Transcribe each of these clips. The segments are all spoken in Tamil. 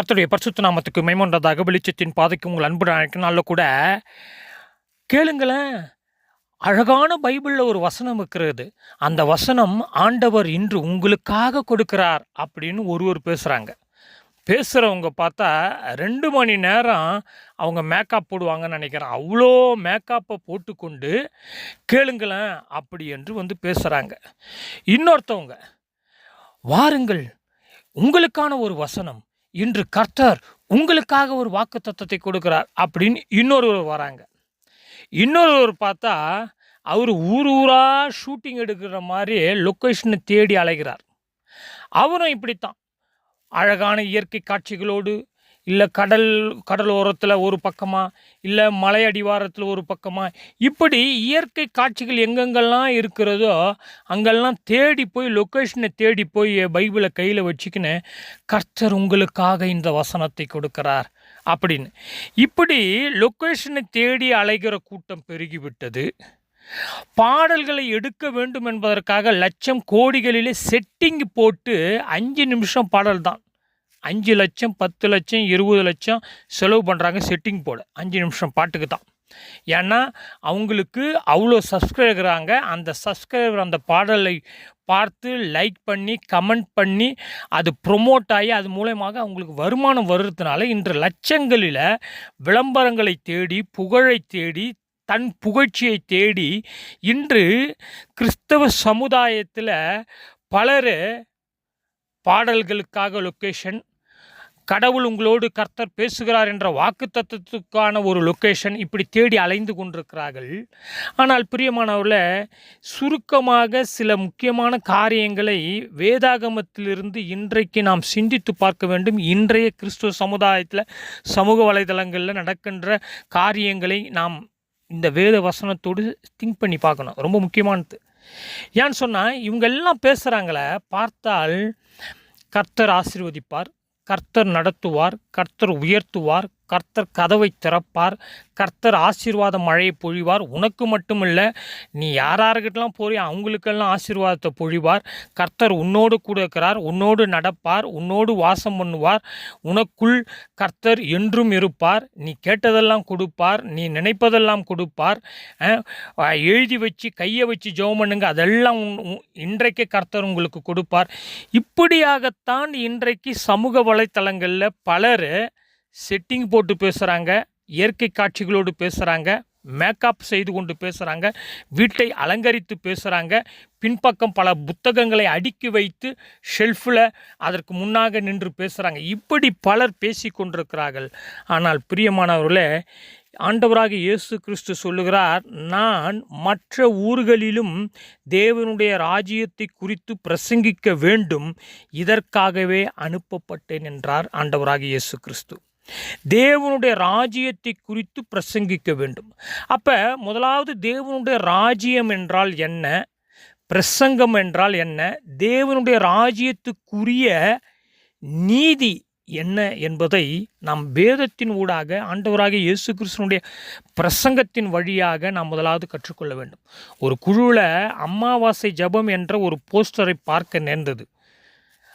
கர்த்தருடைய பரிசுத்த நாமத்துக்கு மைமொன்றதாக வெளிச்சத்தின் பாதைக்கு உங்கள் அன்பு நாளில் கூட கேளுங்களேன். அழகான பைபிளில் ஒரு வசனம் இருக்கிறது. அந்த வசனம் ஆண்டவர் இன்று உங்களுக்காக கொடுக்கிறார் அப்படின்னு ஒருவர் பேசுகிறாங்க பேசுகிறவங்க பார்த்தா ரெண்டு மணி நேரம் அவங்க மேக்கப் போடுவாங்கன்னு நினைக்கிறேன். அவ்வளோ மேக்கப்பை போட்டுக்கொண்டு கேளுங்களேன் அப்படி என்று வந்து பேசுகிறாங்க இன்னொருத்தவங்க வாருங்கள் உங்களுக்கான ஒரு வசனம் இன்று கர்த்தர் உங்களுக்காக ஒரு வாக்கு தத்துவத்தை கொடுக்கிறார் அப்படின்னு இன்னொருவர் வராங்க. இன்னொருவர் பார்த்தா அவர் ஊர் ஊராக ஷூட்டிங் எடுக்கிற மாதிரி லொக்கேஷனை தேடி அலைகிறார். அவரும் இப்படித்தான். அழகான இயற்கை காட்சிகளோடு இல்லை கடல் கடல் ஓரத்தில் ஒரு பக்கமாக இல்லை மலை அடிவாரத்தில் ஒரு பக்கமாக இப்படி இயற்கை காட்சிகள் எங்கெங்கெல்லாம் இருக்கிறதோ அங்கெல்லாம் தேடி போய் லொக்கேஷனை தேடி போய் பைபிளை கையில் வச்சுக்கின்னு கர்த்தர் உங்களுக்காக இந்த வசனத்தை கொடுக்கிறார் அப்படின்னு. இப்படி லொக்கேஷனை தேடி அலைகிற கூட்டம் பெருகிவிட்டது. பாடல்களை எடுக்க வேண்டும் என்பதற்காக லட்சம் கோடிகளிலே செட்டிங் போட்டு அஞ்சு நிமிஷம் பாடல் தான் அஞ்சு லட்சம் பத்து லட்சம் இருபது லட்சம் செலவு பண்ணுறாங்க செட்டிங் போட. அஞ்சு நிமிஷம் பாட்டுக்கு தான். ஏன்னா அவங்களுக்கு அவ்வளோ சப்ஸ்கிரைபராங்க அந்த சப்ஸ்கிரைபர் அந்த பாடலை பார்த்து லைக் பண்ணி கமெண்ட் பண்ணி அது ப்ரொமோட் ஆகி அது மூலயமாக அவங்களுக்கு வருமானம் வருதுனால இன்று லட்சங்களில் விளம்பரங்களை தேடி புகழை தேடி தன் புகழ்ச்சியை தேடி இன்று கிறிஸ்தவ சமுதாயத்தில் பலர் பாடல்களுக்காக லொக்கேஷன் கடவுள் உங்களோடு கர்த்தர் பேசுகிறார் என்ற வாக்கு தத்துவத்துக்கான ஒரு லொக்கேஷன் இப்படி தேடி அலைந்து கொண்டிருக்கிறார்கள். ஆனால் பிரியமானவர்கள சுருக்கமாக சில முக்கியமான காரியங்களை வேதாகமத்திலிருந்து இன்றைக்கு நாம் சிந்தித்து பார்க்க வேண்டும். இன்றைய கிறிஸ்துவ சமுதாயத்தில் சமூக வலைதளங்களில் நடக்கின்ற காரியங்களை நாம் இந்த வேத வசனத்தோடு திங்க் பண்ணி பார்க்கணும். ரொம்ப முக்கியமானது. ஏன்னு சொன்னால் இவங்க எல்லாம் பேசுகிறாங்களே பார்த்தால் கர்த்தர் ஆசீர்வதிப்பார். கர்த்தர் நடத்துவார் கர்த்தர் உயர்த்துவார் கர்த்தர் கதவை திறப்பார் கர்த்தர் ஆசீர்வாத மழையை பொழிவார். உனக்கு மட்டுமில்ல நீ யாராருக்கிட்டலாம் போறியோ அவங்களுக்கெல்லாம் ஆசீர்வாதத்தை பொழிவார். கர்த்தர் உன்னோடு கூட இருக்கிறார் உன்னோடு நடப்பார் உன்னோடு வாசம் பண்ணுவார். உனக்குள் கர்த்தர் என்றும் இருப்பார். நீ கேட்டதெல்லாம் கொடுப்பார் நீ நினைப்பதெல்லாம் கொடுப்பார். எழுதி வச்சு கையை வச்சு ஜெபம் பண்ணுங்க. அதெல்லாம் இன்றைக்கு இன்றைக்கே கர்த்தர் உங்களுக்கு கொடுப்பார். இப்படியாகத்தான் இன்றைக்கு சமூக வலைத்தளங்களில் பலர் செட்டிங் போட்டு பேசுகிறாங்க இயற்கை காட்சிகளோடு பேசுகிறாங்க மேக்கப் செய்து கொண்டு பேசுகிறாங்க வீட்டை அலங்கரித்து பேசுகிறாங்க பின்பக்கம் பல புத்தகங்களை அடுக்கி வைத்து ஷெல்ஃபில் அதற்கு முன்னாக நின்று பேசுகிறாங்க இப்படி பலர் பேசி கொண்டிருக்கிறார்கள். ஆனால் பிரியமானவர்களே ஆண்டவராக இயேசு கிறிஸ்து சொல்லுகிறார் நான் மற்ற ஊர்களிலும் தேவனுடைய ராஜ்யத்தை குறித்து பிரசங்கிக்க வேண்டும் இதற்காகவே அனுப்பப்பட்டேன் என்றார் ஆண்டவராக இயேசு கிறிஸ்து. தேவனுடைய ராஜ்யத்தை குறித்து பிரசங்கிக்க வேண்டும். அப்போ முதலாவது தேவனுடைய ராஜ்யம் என்றால் என்ன? பிரசங்கம் என்றால் என்ன? தேவனுடைய ராஜ்யத்துக்குரிய நீதி என்ன என்பதை நாம் வேதத்தின் ஊடாக ஆண்டவராக இயேசு கிறிஸ்தனுடைய பிரசங்கத்தின் வழியாக நாம் முதலாவது கற்றுக்கொள்ள வேண்டும். ஒரு குழுவில் அமாவாசை ஜெபம் என்ற ஒரு போஸ்டரை பார்க்க நேர்ந்தது.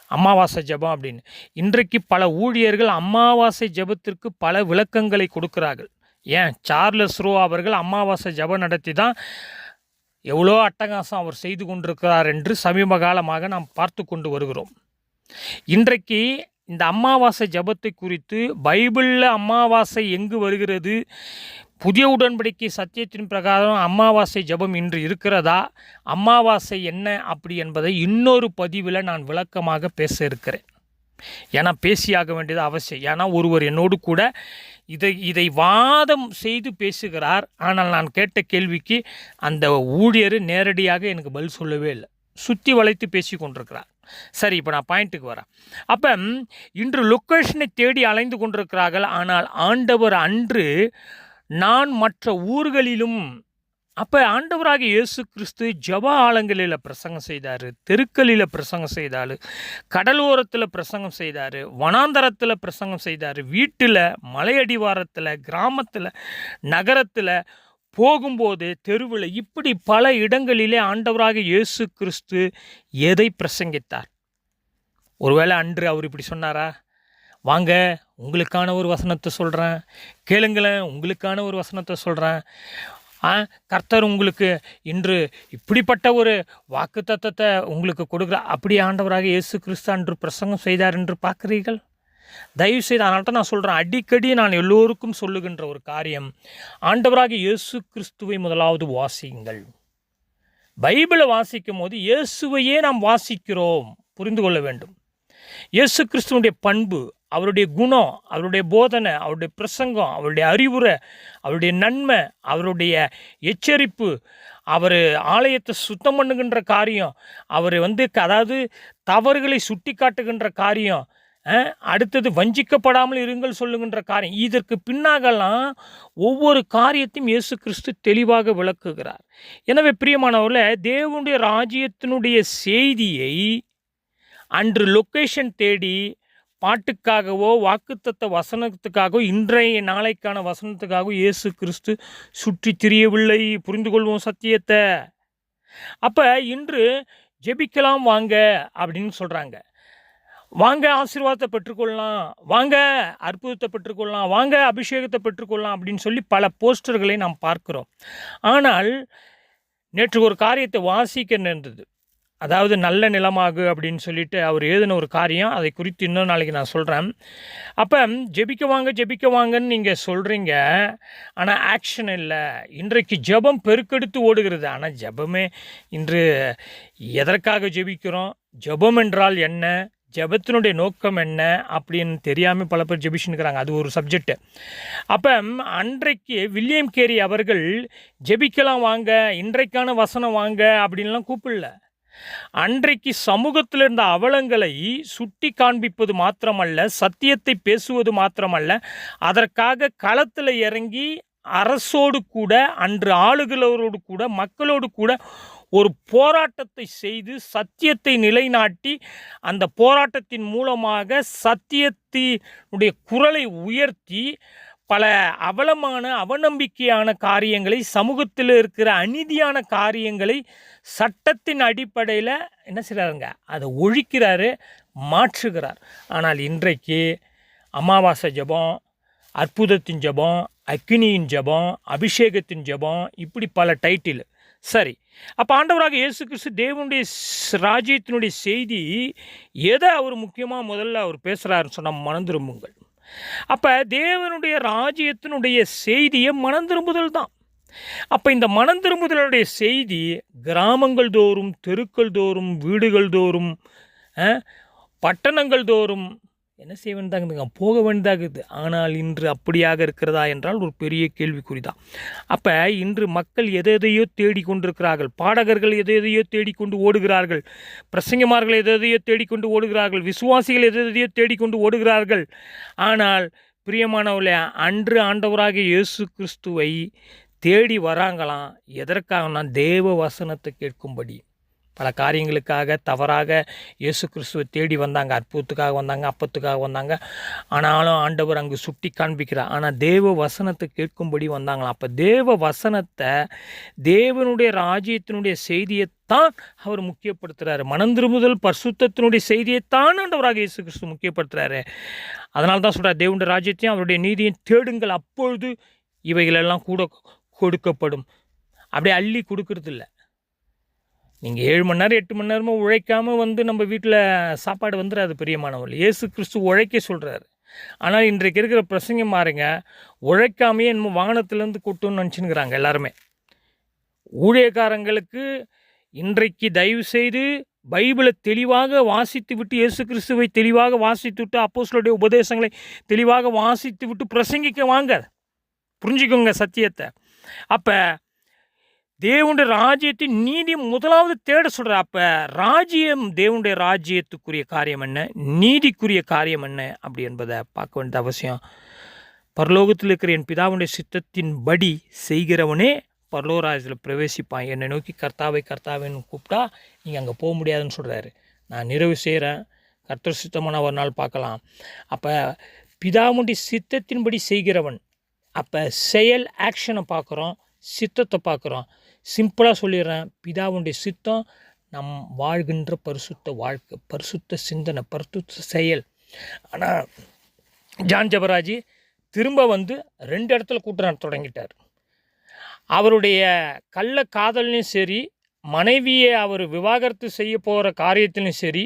அமாவாசை ஜெபம் அப்படின்னு. இன்றைக்கு பல ஊழியர்கள் அமாவாசை ஜெபத்திற்கு பல விளக்கங்களை கொடுக்கிறார்கள். ஏன்? சார்லஸ் ரோ அவர்கள் அமாவாசை ஜெபம் நடத்தி தான் எவ்வளோ அட்டகாசம் அவர் செய்து கொண்டிருக்கிறார் என்று சமீப காலமாக நாம் பார்த்து கொண்டு வருகிறோம். இன்றைக்கு இந்த அமாவாசை ஜெபத்தை குறித்து பைபிளில் அமாவாசை எங்கு வருகிறது? புதிய உடன்படிக்கை சத்தியத்தின் பிரகாரம் அமாவாசை ஜெபம் இன்று இருக்கிறதா? அமாவாசை என்ன அப்படி என்பதை இன்னொரு பதிவில் நான் விளக்கமாக பேச இருக்கிறேன். ஏன்னா பேசியாக வேண்டியது அவசியம். ஏன்னா ஒருவர் என்னோடு கூட இதை இதை வாதம் செய்து பேசுகிறார். ஆனால் நான் கேட்ட கேள்விக்கு அந்த ஊழியர் நேரடியாக எனக்கு பதில் சொல்லவே இல்லை. சுற்றி வளைத்து பேசி கொண்டிருக்கிறார். சரி இப்போ நான் பாயிண்ட்டுக்கு வரேன். அப்போ இன்று லொக்கேஷனை தேடி அலைந்து கொண்டிருக்கிறார்கள். ஆனால் ஆண்டவர் அன்று நான் மற்ற ஊர்களிலும் அப்போ ஆண்டவராக இயேசு கிறிஸ்து ஜப ஆலங்களில் பிரசங்கம் செய்தார் தெருக்களில் பிரசங்கம் செய்தார் கடலோரத்தில் பிரசங்கம் செய்தார் வனாந்தரத்தில் பிரசங்கம் செய்தார் வீட்டில் மலையடிவாரத்தில் கிராமத்தில் நகரத்தில் போகும்போது தெருவில் இப்படி பல இடங்களிலே ஆண்டவராக இயேசு கிறிஸ்து எதை பிரசங்கித்தார்? ஒருவேளை அன்று அவர் இப்படி சொன்னாரா? வாங்க உங்களுக்கான ஒரு வசனத்தை சொல்கிறேன் கேளுங்களேன் உங்களுக்கான ஒரு வசனத்தை சொல்கிறேன் ஆ கர்த்தர் உங்களுக்கு இன்று இப்படிப்பட்ட ஒரு வாக்கு தத்தத்தை உங்களுக்கு கொடுக்குற அப்படி ஆண்டவராக இயேசு கிறிஸ்து அன்று பிரசங்கம் செய்தார் என்று பார்க்குறீர்கள்? தயவு செய்து அதனால தான் நான் சொல்கிறேன் அடிக்கடி நான் எல்லோருக்கும் சொல்லுகின்ற ஒரு காரியம் ஆண்டவராக இயேசு கிறிஸ்துவை முதலாவது வாசியுங்கள். பைபிளை வாசிக்கும் போது இயேசுவையே நாம் வாசிக்கிறோம். புரிந்து கொள்ள வேண்டும். இயேசு கிறிஸ்துவனுடைய பண்பு அவருடைய குணம் அவருடைய போதனை அவருடைய பிரசங்கம் அவருடைய அறிவுரை அவருடைய நன்மை அவருடைய எச்சரிப்பு அவர் ஆலயத்தை சுத்தம் பண்ணுகின்ற காரியம் அவர் வந்து அதாவது தவறுகளை சுட்டி காட்டுகின்ற காரியம் அடுத்தது வஞ்சிக்கப்படாமல் இருங்கள் சொல்லுகின்ற காரியம். இதற்கு பின்னாகலாம் ஒவ்வொரு காரியத்தையும் இயேசு கிறிஸ்து தெளிவாக விளக்குகிறார். எனவே பிரியமானவர்களே தேவனுடைய ராஜ்யத்தினுடைய செய்தியை அன்று லொக்கேஷன் தேடி பாட்டுக்காகவோ வாக்குத்தத்த வசனத்துக்காகவோ இன்றைய நாளைக்கான வசனத்துக்காகவோ இயேசு கிறிஸ்து சுற்றி திரியவில்லை. புரிந்து கொள்வோம் சத்தியத்தை. அப்போ இன்று ஜெபிக்கலாம் வாங்க அப்படின்னு சொல்கிறாங்க வாங்க ஆசீர்வாதத்தை பெற்றுக்கொள்ளலாம். வாங்க அற்புதத்தை பெற்றுக்கொள்ளலாம். வாங்க அபிஷேகத்தை பெற்றுக்கொள்ளலாம் அப்படின்னு சொல்லி பல போஸ்டர்களை நாம் பார்க்கிறோம். ஆனால் நேற்று ஒரு காரியத்தை வாசிக்க நேர்ந்தது. அதாவது நல்ல நிலமாகு அப்படின்னு சொல்லிட்டு அவர் எழுதின ஒரு காரியம். அதை குறித்து இன்னொரு நாளைக்கு நான் சொல்கிறேன் அப்போ ஜெபிக்க வாங்க ஜெபிக்க வாங்கன்னு நீங்கள் சொல்கிறீங்க ஆனால் ஆக்ஷன் இல்லை. இன்றைக்கு ஜெபம் பெருக்கெடுத்து ஓடுகிறது. ஆனால் ஜெபமே இன்று எதற்காக ஜெபிக்கிறோம்? ஜெபம் என்றால் என்ன? ஜெபத்தினுடைய நோக்கம் என்ன? அப்படின்னு தெரியாமல் பல பேர் ஜெபிச்சுன்னுக்கிறாங்க. அது ஒரு சப்ஜெக்ட் அப்போ அன்றைக்கு வில்லியம் கேரி அவர்கள் ஜெபிக்கலாம் வாங்க இன்றைக்கான வசனம் வாங்க அப்படின்லாம் கூப்பிடல. அன்றைக்கு சமூகத்தில் இருந்த அவலங்களை சுட்டி காண்பிப்பது மாத்திரமல்ல சத்தியத்தை பேசுவது மாத்திரமல்ல அதற்காக களத்தில் இறங்கி அரசோடு கூட அன்று ஆளுகிறவரோடு கூட மக்களோடு கூட ஒரு போராட்டத்தை செய்து சத்தியத்தை நிலைநாட்டி அந்த போராட்டத்தின் மூலமாக சத்தியத்தினுடைய குரலை உயர்த்தி பல அவலமான அவநம்பிக்கையான காரியங்களை சமூகத்தில் இருக்கிற அநீதியான காரியங்களை சட்டத்தின் அடிப்படையில் என்ன செய்கிறாருங்க அதை ஒழிக்கிறாரு மாற்றுகிறார். ஆனால் இன்றைக்கு அமாவாசை ஜெபம் அற்புதத்தின் ஜெபம் அக்கினியின் ஜெபம் அபிஷேகத்தின் ஜெபம் இப்படி பல டைட்டில். சரி அப்போ ஆண்டவராக இயேசு கிறிஸ்து தேவனுடைய ராஜ்யத்தினுடைய செய்தி எதை அவர் முக்கியமாக முதல்ல அவர் பேசுகிறாருன்னு சொன்னால் மனம் திரும்புங்கள் அப்போ தேவனுடைய ராஜ்யத்தினுடைய செய்தியை மனம் திரும்புதல் தான். அப்போ இந்த மனம் திரும்புதலுடைய செய்தி கிராமங்கள் தோறும் தெருக்கள் தோறும் வீடுகள் தோறும் பட்டணங்கள் தோறும் என்ன செய்ய வேண்டியதாகுதுங்க போக வேண்டியதாகுது. ஆனால் இன்று அப்படியாக இருக்கிறதா என்றால் ஒரு பெரிய கேள்விக்குறி தான் அப்போ இன்று மக்கள் எதை எதையோ தேடிக்கொண்டிருக்கிறார்கள் பாடகர்கள் எதை எதையோ தேடிக்கொண்டு ஓடுகிறார்கள். பிரசங்கமார்கள் எதை எதையோ தேடிக்கொண்டு ஓடுகிறார்கள். விசுவாசிகள் எதை எதையோ தேடிக்கொண்டு ஓடுகிறார்கள். ஆனால் பிரியமானவர்களே அன்று ஆண்டவராக இயேசு கிறிஸ்துவை தேடி வராங்களாம். எதற்காகனா? தேவ வசனத்தை கேட்கும்படி. பல காரியங்களுக்காக தவறாக இயேசு கிறிஸ்துவை தேடி வந்தாங்க அற்புதத்துக்காக வந்தாங்க அப்பத்துக்காக வந்தாங்க. ஆனாலும் ஆண்டவர் அங்கு சுட்டி காண்பிக்கிறார். ஆனால் தேவ வசனத்தை கேட்கும்படி வந்தாங்களாம். அப்போ தேவ வசனத்தை தேவனுடைய ராஜ்யத்தினுடைய செய்தியைத்தான் அவர் முக்கியப்படுத்துகிறாரு மனம் திரும்புதல் பரிசுத்தத்தினுடைய செய்தியைத்தான் ஆண்டவராக இயேசு கிறிஸ்து முக்கியப்படுத்துகிறாரு அதனால தான் சொல்கிறார் தேவனுடைய ராஜ்யத்தையும் அவருடைய நீதியும் தேடுங்கள் அப்பொழுது இவைகளெல்லாம் கூட கொடுக்கப்படும். அப்படியே அள்ளி கொடுக்கறது நீங்கள் ஏழு மணி நேரம் எட்டு மணி நேரமும் உழைக்காமல் வந்து நம்ம வீட்டில் சாப்பாடு வந்துடாது பிரியமானவர்கள் இயேசு கிறிஸ்து உழைக்க சொல்கிறாரு ஆனால் இன்றைக்கு இருக்கிற பிரசங்கம் மாறுங்க உழைக்காமையே நம்ம வாகனத்துலேருந்து கூட்டணும்னு நினச்சினுங்கிறாங்க எல்லாருமே. ஊழியக்காரங்களுக்கு இன்றைக்கு தயவு செய்து பைபிளை தெளிவாக வாசித்து விட்டு இயேசு கிறிஸ்துவை தெளிவாக வாசித்து விட்டு அப்போஸ்களுடைய உபதேசங்களை தெளிவாக வாசித்து விட்டு பிரசங்கிக்க வாங்க. புரிஞ்சுக்கோங்க சத்தியத்தை. அப்போ தேவனுடைய ராஜ்யத்தின் நீதி முதலாவது தேட சொல்கிற அப்போ ராஜ்யம் தேவனுடைய ராஜ்யத்துக்குரிய காரியம் என்ன? நீதிக்குரிய காரியம் என்ன? அப்படி என்பதை பார்க்க வேண்டிய அவசியம். பரலோகத்தில் இருக்கிற என் பிதாவுடைய சித்தத்தின் படி செய்கிறவனே பரலோராஜத்தில் பிரவேசிப்பான். என்னை நோக்கி கர்த்தாவை கர்த்தாவைன்னு கூப்பிட்டா நீங்கள் அங்கே போக முடியாதுன்னு சொல்கிறாரு நான் நிறைவு செய்கிறேன் கர்த்தர் சித்தமான ஒரு நாள் பார்க்கலாம். அப்போ பிதாவுடைய சித்தத்தின்படி செய்கிறவன் அப்போ செயல் ஆக்ஷனை பார்க்குறோம். சித்தத்தை பார்க்குறோம். சிம்பிளாக சொல்லிடுறேன். பிதாவுடைய சித்தம் நம் வாழ்கின்ற பரிசுத்த வாழ்க்கை பரிசுத்த சிந்தனை பரிசுத்த செயல். ஆனால் ஜான் ஜபராஜி திரும்ப வந்து ரெண்டு இடத்துல கூட்டம் தொடங்கிட்டார். அவருடைய கள்ள காதல்லையும் சரி மனைவியை அவர் விவாகரத்து செய்ய போகிற காரியத்திலையும் சரி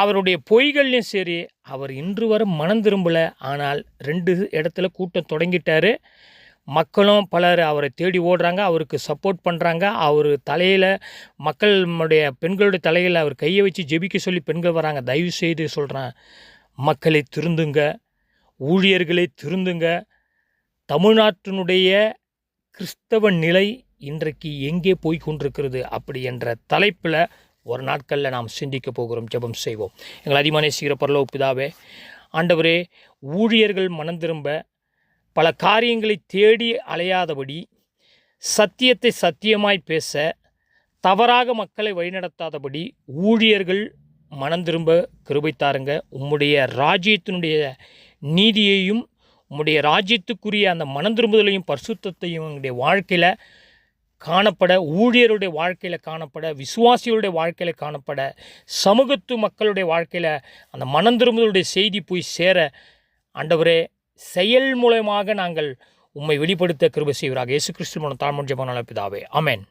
அவருடைய பொய்கள்லையும் சரி அவர் இன்று வரை மனம் திரும்பலை. ஆனால் ரெண்டு இடத்துல கூட்டம் தொடங்கிட்டார். மக்களும் பலர் அவரை தேடி ஓடுறாங்க அவருக்கு சப்போர்ட் பண்ணுறாங்க அவர் தலையில் மக்களுடைய பெண்களுடைய தலையில் அவர் கையை வச்சு ஜெபிக்க சொல்லி பெண்கள் வராங்க. தயவு செய்து சொல்கிறேன் மக்களை திருந்துங்க ஊழியர்களை திருந்துங்க. தமிழ்நாட்டினுடைய கிறிஸ்தவ நிலை இன்றைக்கு எங்கே போய் கொண்டிருக்கிறது அப்படி என்ற தலைப்பில் ஒரு நாட்களில் நாம் சிந்திக்க போகிறோம் ஜெபம் செய்வோம். எங்கள் அதிகமான சீர பரலோக பிதாவே ஆண்டவரே ஊழியர்கள் மனம் திரும்ப பல காரியங்களை தேடி அலையாதபடி சத்தியத்தை சத்தியமாய் பேச தவறாக மக்களை வழிநடத்தாதபடி ஊழியர்கள் மனம் திரும்ப கிருபை தாருங்க உம்முடைய ராஜ்யத்தினுடைய நீதியையும் உம்முடைய ராஜ்யத்துக்குரிய அந்த மனம் திரும்புதலையும் பரிசுத்தையும் எங்களுடைய வாழ்க்கையில் காணப்பட ஊழியருடைய வாழ்க்கையில் காணப்பட விசுவாசிகளுடைய வாழ்க்கையில் காணப்பட சமூகத்து மக்களுடைய வாழ்க்கையில் அந்த மனம் திரும்புதலுடைய செய்தி போய் சேர ஆண்டவரே செயல் மூலமாக நாங்கள் உம்மை வெளிப்படுத்த கிருப செய்வராக. இயேசு கிறிஸ்து மூலம் தாழ்மன் ஜெபம் பிதாவே அமேன்